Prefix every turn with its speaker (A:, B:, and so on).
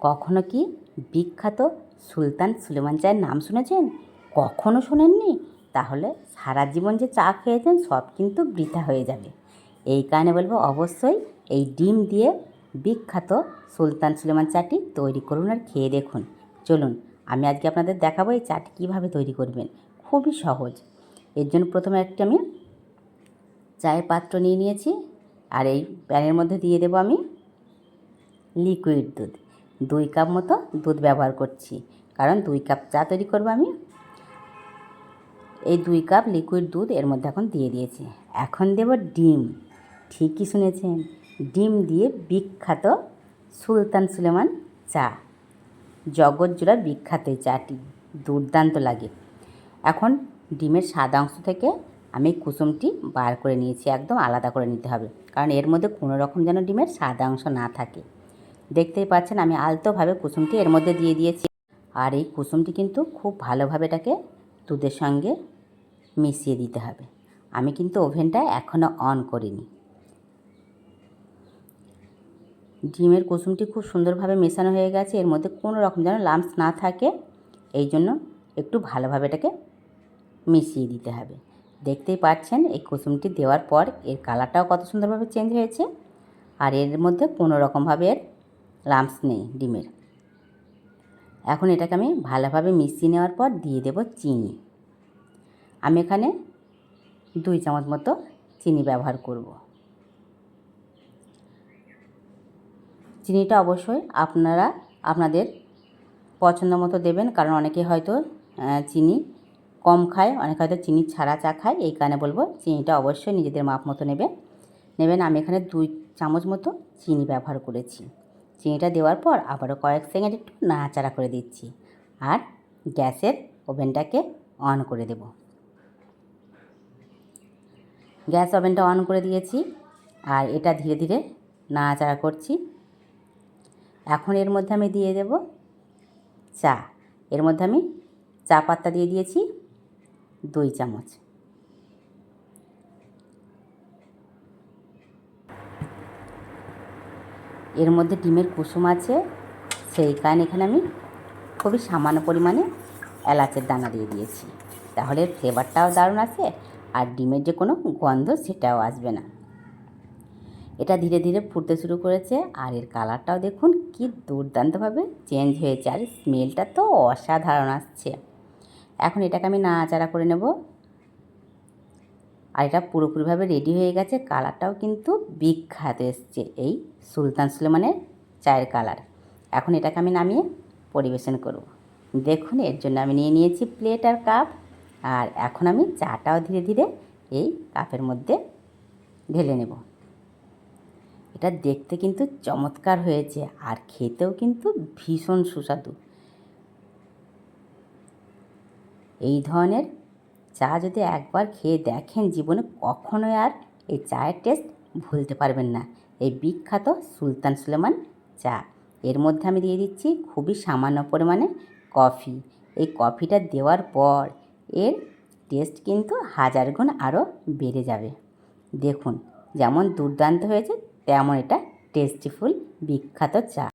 A: কখনো কি বিখ্যাত সুলতান সুলেমান চায়ের নাম শুনেছেন? কখনো শোনেননি? তাহলে সারা জীবন যে চা খেয়েছেন, সব কিন্তু বৃথা হয়ে যাবে। এই কারণে বলব, অবশ্যই এই ডিম দিয়ে বিখ্যাত সুলতান সুলেমান চাটি তৈরি করুন আর খেয়ে দেখুন। চলুন, আমি আজকে আপনাদের দেখাবো এই চাটি কীভাবে তৈরি করবেন। খুবই সহজ। এর জন্য প্রথমে একটি আমি চায়ের পাত্র নিয়ে নিয়েছি, আর এই প্যানের মধ্যে দিয়ে দেবো আমি লিকুইড দুধ। দুই কাপ মতো দুধ ব্যবহার করছি। কারণ দুই কাপ চা তৈরি করব আমি। এই দুই কাপ লিকুইড দুধ এর মধ্যে এখন দিয়ে দিয়েছি। এখন দেব ডিম। ঠিকই শুনেছেন। ডিম দিয়ে বিখ্যাত সুলতান সুলেমান চা। জগৎ জোড়া বিখ্যাত এই চাটি। দুর্দান্ত লাগে। এখন ডিমের সাদা অংশ থেকে আমি কুসুমটি বার করে নিয়েছি। একদম আলাদা করে নিতে হবে। কারণ এর মধ্যে কোনো রকম যেন ডিমের সাদা অংশ না থাকে। দেখতেই পাচ্ছেন আমি আলতোভাবে কুসুমটি এর মধ্যে দিয়ে দিয়েছি। আর এই কুসুমটি কিন্তু খুব ভালোভাবে এটাকে দুধের সঙ্গে মিশিয়ে দিতে হবে। আমি কিন্তু ওভেনটা এখনও অন করিনি। ডিমের কুসুমটি খুব সুন্দরভাবে মেশানো হয়ে গেছে। এর মধ্যে কোনো রকম যেন লাম্পস না থাকে, এই জন্য একটু ভালোভাবে এটাকে মিশিয়ে দিতে হবে। দেখতেই পাচ্ছেন এই কুসুমটি দেওয়ার পর এর কালারটাও কত সুন্দরভাবে চেঞ্জ হয়েছে। আর এর মধ্যে কোনো রকমভাবে এর লাম্পস নেই, ডিমের। এখন এটাকে আমি ভালোভাবে মিশিয়ে নেওয়ার পর দিয়ে দেব চিনি। আমি এখানে দুই চামচ মতো চিনি ব্যবহার করব। চিনিটা অবশ্যই আপনারা, আপনাদের পছন্দ মতো দেবেন, কারণ অনেকে হয়তো চিনি কম খায়, অনেকে হয়তো চিনি ছাড়া চা খায়, এই কারণে বলব চিনিটা অবশ্যই নিজেদের মাপ মতো নেবে নেবেন, আমি এখানে দুই চামচ মতো চিনি ব্যবহার করেছি। চিনিটা দেওয়ার পর আবারও কয়েক সেকেন্ড একটু নাড়াচাড়া করে দিচ্ছি। আর গ্যাসের ওভেনটাকে অন করে দেব। গ্যাস ওভেনটা অন করে দিয়েছি আর এটা ধীরে ধীরে নাড়াচাড়া করছি। এখন এর মধ্যে আমি দিয়ে দেব চা। এর মধ্যে আমি চা পাতা দিয়ে দিয়েছি দুই চামচ। এর মধ্যে ডিমের কুসুম আছে। সেই কারণে এখানে আমি খুবই সামান্য পরিমাণে এলাচের দানা দিয়ে দিয়েছি। তাহলে ফ্লেভারটাও দারুণ আছে আর ডিমের যে কোনো গন্ধ সেটাও আসবে না। এটা ধীরে ধীরে ফুটতে শুরু করেছে আর এর কালারটাও দেখুন কি দুর্দান্তভাবে চেঞ্জ হয়েছে। আর স্মেলটা তো অসাধারণ আসছে। এখন এটাকে আমি নাড়াচাড়া করে নেব। আর এটা পুরোপুরিভাবে রেডি হয়ে গেছে। কালারটাও কিন্তু বিখ্যাত এসছে এই সুলতান সুলেমানের চায়ের কালার এখন এটাকে আমি নামিয়ে পরিবেশন করব। দেখুন, এর জন্য আমি নিয়ে নিয়েছি প্লেট আর কাপ আর এখন আমি চাটাও ধীরে ধীরে এই কাপের মধ্যে ঢেলে নেব। এটা দেখতে কিন্তু চমৎকার হয়েছে আর খেতেও কিন্তু ভীষণ সুস্বাদু। এই ধরনের চা যদি একবার খেয়ে দেখেন জীবনে কখনোই আর এই চায়ের টেস্ট ভুলতে পারবেন না। এই বিখ্যাত সুলতান সুলেমান চা। এর মধ্যে আমি দিয়ে দিচ্ছি খুবই সামান্য পরিমাণে কফি। এই কফিটা দেওয়ার পর এর টেস্ট কিন্তু হাজার গুণ আরও বেড়ে যাবে। দেখুন, যেমন দুর্দান্ত হয়েছে, তেমন এটা টেস্টিফুল বিখ্যাত চা।